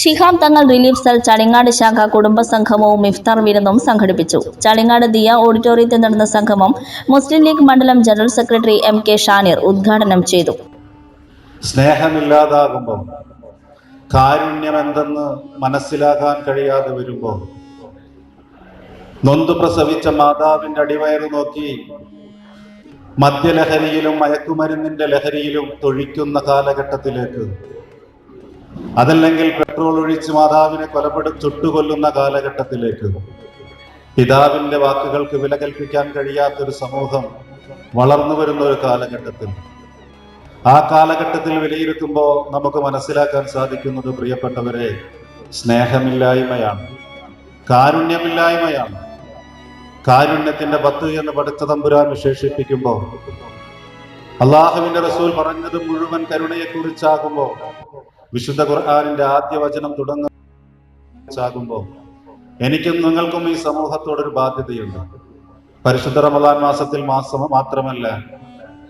Shihab Thangal relief cell Chalingad ശാഖ കുടുംബ സംഗമവും ഇഫ്താർ വിരുന്നും സംഘടിപ്പിച്ചു. ചളിങ്ങാട് ദിയ ഓഡിറ്റോറിയത്തിൽ നടന്ന സംഗമം മുസ്ലിം ലീഗ് മണ്ഡലം general secretary M K Shanir ഉദ്ഘാടനം ചെയ്തു. സ്നേഹമില്ലാതാകുമ്പോൾ കാരുണ്യമെന്തെന്ന് മനസ്സിലാക്കാൻ കഴിയാതെ വരുമ്പോൾ നൊന്തു പ്രസവിച്ച മാതാവിന്റെ അടിവയറ് നോക്കി മദ്യലഹരിയിലും മയക്കുമരുന്നിന്റെ ലഹരിയിലും തൊഴിക്കുന്ന കാലഘട്ടത്തിലേക്ക് അതല്ലെങ്കിൽ പെട്രോൾ ഒഴിച്ച് മാതാവിനെ കൊലപ്പെടു ചുട്ടുകൊല്ലുന്ന കാലഘട്ടത്തിലേക്ക്. പിതാവിന്റെ വാക്കുകൾക്ക് വില കൽപ്പിക്കാൻ കഴിയാത്തൊരു സമൂഹം വളർന്നു വരുന്ന ഒരു കാലഘട്ടത്തിൽ. ആ കാലഘട്ടത്തിൽ വിലയിരുത്തുമ്പോൾ നമുക്ക് മനസ്സിലാക്കാൻ സാധിക്കുന്നത് പ്രിയപ്പെട്ടവരെ സ്നേഹമില്ലായ്മയാണ്. കാരുണ്യമില്ലായ്മയാണ്. കാരുണ്യത്തിന്റെ പത്ത് എന്ന് പഠിച്ച തമ്പുരാൻ വിശേഷിപ്പിക്കുമ്പോൾ അള്ളാഹുവിന്റെ റസൂൽ പറഞ്ഞത് മുഴുവൻ കരുണയെ കുറിച്ചാകുമ്പോൾ വിശുദ്ധ ഖുർആാനിന്റെ ആദ്യ വചനം തുടങ്ങുമ്പോൾ എനിക്കും നിങ്ങൾക്കും ഈ സമൂഹത്തോടൊരു ബാധ്യതയുണ്ട്. പരിശുദ്ധ റമദാൻ മാസത്തിൽ മാസം മാത്രമല്ല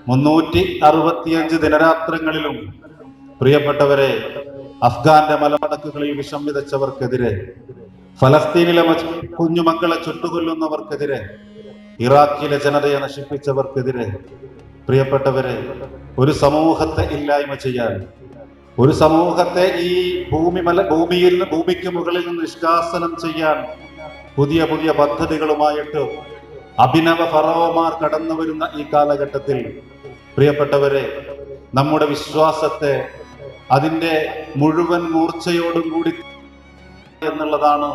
മുന്നൂറ്റി അറുപത്തിയഞ്ച് ദിനരാത്രങ്ങളിലും പ്രിയപ്പെട്ടവരെ അഫ്ഗാന്റെ മലമടക്കുകളിൽ വിഷം വിതച്ചവർക്കെതിരെ ഫലസ്തീനിലെ കുഞ്ഞുമക്കളെ ചുട്ടുകൊല്ലുന്നവർക്കെതിരെ ഇറാഖിലെ ജനതയെ നശിപ്പിച്ചവർക്കെതിരെ പ്രിയപ്പെട്ടവരെ ഒരു സമൂഹത്തെ ഇല്ലായ്മ ചെയ്യാൻ ഒരു സമൂഹത്തെ ഈ ഭൂമി മല ഭൂമിയിൽ നിന്ന് ഭൂമിക്ക് മുകളിൽ നിന്ന് നിഷ്കാസനം ചെയ്യാൻ പുതിയ പുതിയ പദ്ധതികളുമായിട്ട് അഭിനവ ഫറവമാർ കടന്നു വരുന്ന ഈ കാലഘട്ടത്തിൽ പ്രിയപ്പെട്ടവരെ നമ്മുടെ വിശ്വാസത്തെ അതിന്റെ മുഴുവൻ മൂർച്ചയോടും കൂടി എന്നുള്ളതാണ്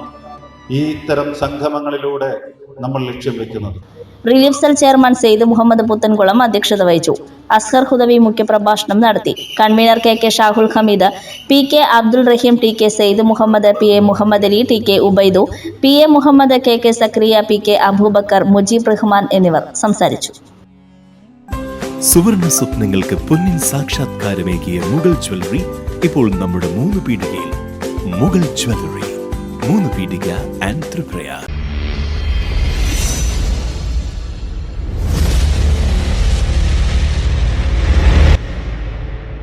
ഈ ഇത്തരം സംഗമങ്ങളിലൂടെ നമ്മൾ ലക്ഷ്യം വെക്കുന്നത്. Relief cell chairman Sayed Muhammad Puthenkulam അധ്യക്ഷത വഹിച്ചു. അസ്ഹർ ഹുദവി മുഖ്യപ്രഭാഷണം നടത്തി. Convener K K Shahul Hameed P K Abdul Raheem T K Sayed Muhammad P A Muhammad Ali T K Ubaidu P A Muhammad K K Zakariya P K Abubakar Mujeeb Rahman എന്നിവർ സംസാരിച്ചു. സുവർണ സ്വപ്നങ്ങൾക്ക് പൊന്നിൻ സാക്ഷാത്കാരമേകിയ Mughal jewellery ഇപ്പോൾ നമ്മുടെ മൂന്ന് പീടികയിൽ. Mughal jewellery മൂന്ന് പീടിക ആൻഡ് ത്രിപ്രയാർ.